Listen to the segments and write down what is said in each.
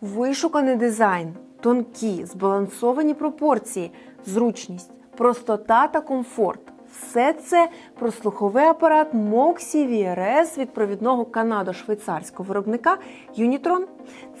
Вишуканий дизайн, тонкі, збалансовані пропорції, зручність, простота та комфорт. Все це про слуховий апарат Moxie VRS від провідного канадо-швейцарського виробника Unitron.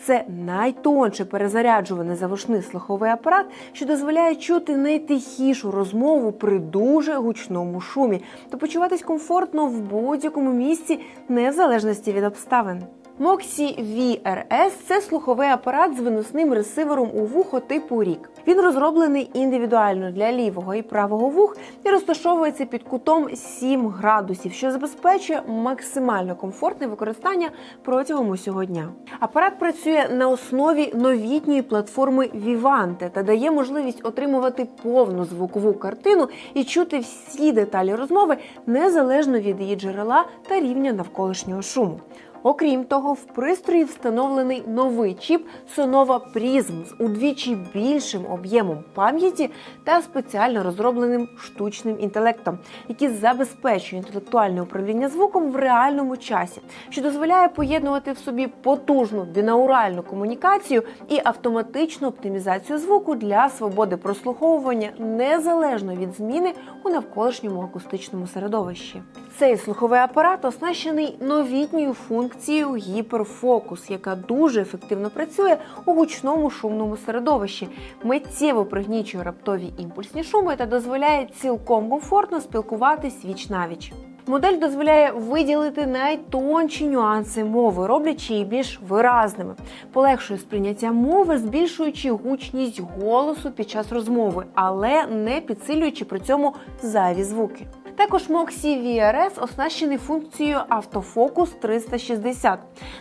Це найтонше перезаряджуваний завушний слуховий апарат, що дозволяє чути найтихішу розмову при дуже гучному шумі та почуватись комфортно в будь-якому місці, не в залежності від обставин. Moxie VRS – це слуховий апарат з виносним ресивером у вухо типу рік. Він розроблений індивідуально для лівого і правого вух і розташовується під кутом 7 градусів, що забезпечує максимально комфортне використання протягом усього дня. Апарат працює на основі новітньої платформи Vivante та дає можливість отримувати повну звукову картину і чути всі деталі розмови незалежно від її джерела та рівня навколишнього шуму. Окрім того, в пристрої встановлений новий чіп Sonova Prism з удвічі більшим об'ємом пам'яті та спеціально розробленим штучним інтелектом, який забезпечує інтелектуальне управління звуком в реальному часі, що дозволяє поєднувати в собі потужну бінауральну комунікацію і автоматичну оптимізацію звуку для свободи прослуховування незалежно від зміни у навколишньому акустичному середовищі. Цей слуховий апарат оснащений новітньою функцією гіперфокус, яка дуже ефективно працює у гучному шумному середовищі, миттєво пригнічує раптові імпульсні шуми та дозволяє цілком комфортно спілкуватись віч навіч. Модель дозволяє виділити найтонші нюанси мови, роблячи її більш виразними, полегшує сприйняття мови, збільшуючи гучність голосу під час розмови, але не підсилюючи при цьому зайві звуки. Також Moxie VRS оснащений функцією автофокус 360.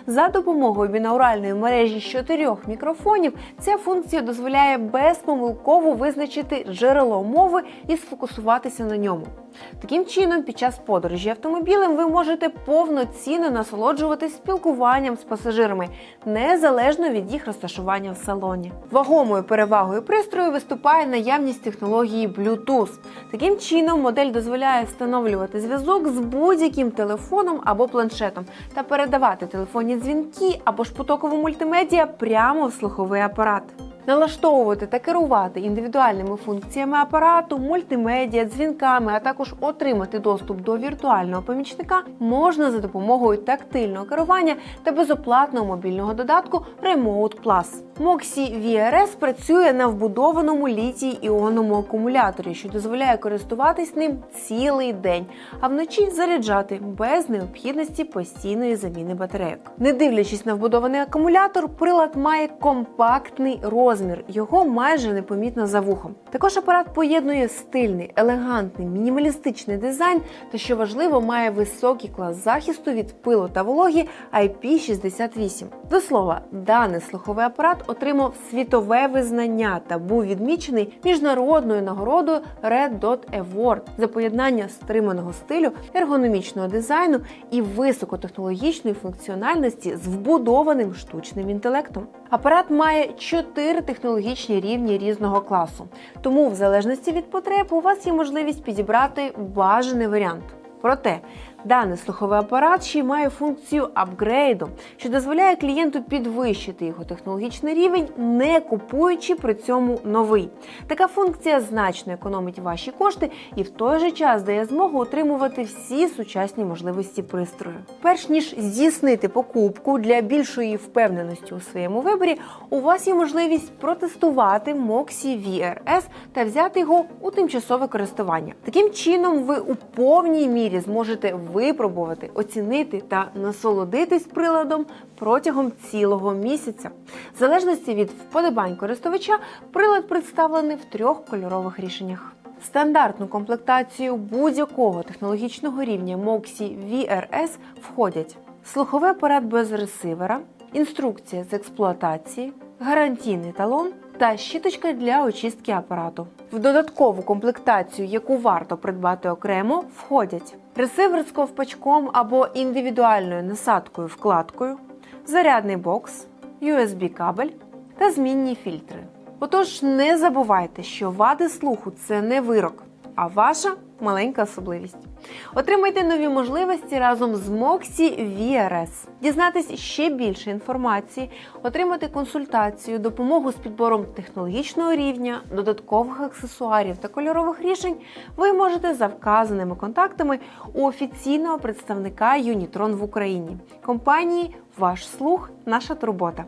За допомогою бінауральної мережі з чотирьох мікрофонів ця функція дозволяє безпомилково визначити джерело мови і сфокусуватися на ньому. Таким чином, під час подорожі автомобілем ви можете повноцінно насолоджуватись спілкуванням з пасажирами, незалежно від їх розташування в салоні. Вагомою перевагою пристрою виступає наявність технології Bluetooth. Таким чином, модель дозволяє встановлювати зв'язок з будь-яким телефоном або планшетом та передавати телефонні дзвінки або ж потокову мультимедіа прямо в слуховий апарат. Налаштовувати та керувати індивідуальними функціями апарату, мультимедіа, дзвінками, а також отримати доступ до віртуального помічника можна за допомогою тактильного керування та безоплатного мобільного додатку Remote Plus. Moxie VRS працює на вбудованому літій іонному акумуляторі, що дозволяє користуватись ним цілий день, а вночі заряджати без необхідності постійної заміни батарейок. Не дивлячись на вбудований акумулятор, прилад має компактний розмір, його майже непомітно за вухом. Також апарат поєднує стильний, елегантний, мінімалістичний дизайн та, що важливо, має високий клас захисту від пилу та вологі IP68. До слова, даний слуховий апарат отримав світове визнання та був відмічений міжнародною нагородою Red Dot Award за поєднання стриманого стилю, ергономічного дизайну і високотехнологічної функціональності з вбудованим штучним інтелектом. Апарат має чотири технологічні рівні різного класу, тому в залежності від потреб у вас є можливість підібрати бажаний варіант. Проте даний слуховий апарат ще й має функцію апгрейду, що дозволяє клієнту підвищити його технологічний рівень, не купуючи при цьому новий. Така функція значно економить ваші кошти і в той же час дає змогу отримувати всі сучасні можливості пристрою. Перш ніж здійснити покупку для більшої впевненості у своєму виборі, у вас є можливість протестувати Moxie VRS та взяти його у тимчасове користування. Таким чином, ви у повній мірі зможете випробувати, оцінити та насолодитись приладом протягом цілого місяця. В залежності від вподобань користувача, прилад представлений в трьох кольорових рішеннях. Стандартну комплектацію будь-якого технологічного рівня Moxie VRS входять слуховий апарат без ресивера, інструкція з експлуатації, гарантійний талон та щіточка для очистки апарату. В додаткову комплектацію, яку варто придбати окремо, входять ресивер з ковпачком або індивідуальною насадкою вкладкою, зарядний бокс, USB-кабель та змінні фільтри. Отож, не забувайте, що вади слуху це не вирок, а ваша маленька особливість. Отримайте нові можливості разом з Moxie VRS. Дізнатись ще більше інформації, отримати консультацію, допомогу з підбором технологічного рівня, додаткових аксесуарів та кольорових рішень ви можете за вказаними контактами у офіційного представника Юнітрон в Україні компанії Ваш слух, наша турбота.